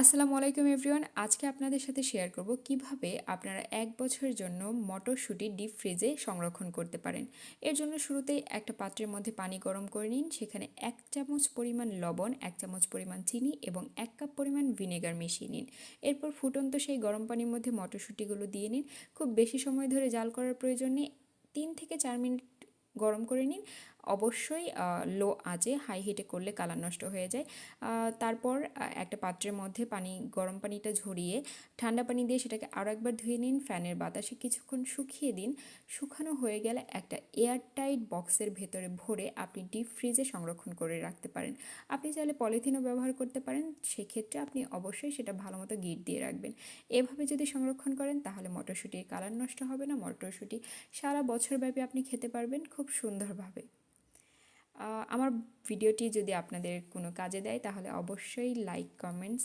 আসসালামু আলাইকুম এভরিওয়ান। আজকে আপনাদের সাথে শেয়ার করব কীভাবে আপনারা এক বছরের জন্য মটরশুঁটি ডিপ ফ্রিজে সংরক্ষণ করতে পারেন। এর জন্য শুরুতেই একটা পাত্রের মধ্যে পানি গরম করে নিন। সেখানে এক চামচ পরিমাণ লবণ, এক চামচ পরিমাণ চিনি এবং এক কাপ পরিমাণ ভিনেগার মিশিয়ে নিন। এরপর ফুটন্ত সেই গরম পানির মধ্যে মটরশুঁটিগুলো দিয়ে নিন। খুব বেশি সময় ধরে জাল করার প্রয়োজন নেই। তিন থেকে চার মিনিট গরম করে নিন। অবশ্যই লো আঁচে হাই হিটে করলে কালার নষ্ট হয়ে যায়। তারপর একটা পাত্রের মধ্যে পানি, গরম পানিটা ঝরিয়ে, ঠান্ডা পানি দিয়ে সেটাকে আরও একবার ধুয়ে নিন, ফ্যানের বাতাসে কিছুক্ষণ শুকিয়ে দিন। শুকানো হয়ে গেলে একটা এয়ারটাইট বক্সের ভেতরে ভরে আপনি ডিপ ফ্রিজে সংরক্ষণ করে রাখতে পারেন। আপনি চাইলে পলিথিনও ব্যবহার করতে পারেন, সেক্ষেত্রে আপনি অবশ্যই সেটা ভালো মতো গিট দিয়ে রাখবেন। এভাবে যদি সংরক্ষণ করেন, তাহলে মটরশুঁটির কালার নষ্ট হবে না, মটরশুঁটি সারা বছর ব্যাপী আপনি খেতে পারবেন, খুব সুন্দরভাবে। আমার ভিডিওটি যদি আপনাদের কোনো কাজে দেয় তাহলে অবশ্যই লাইক কমেন্টস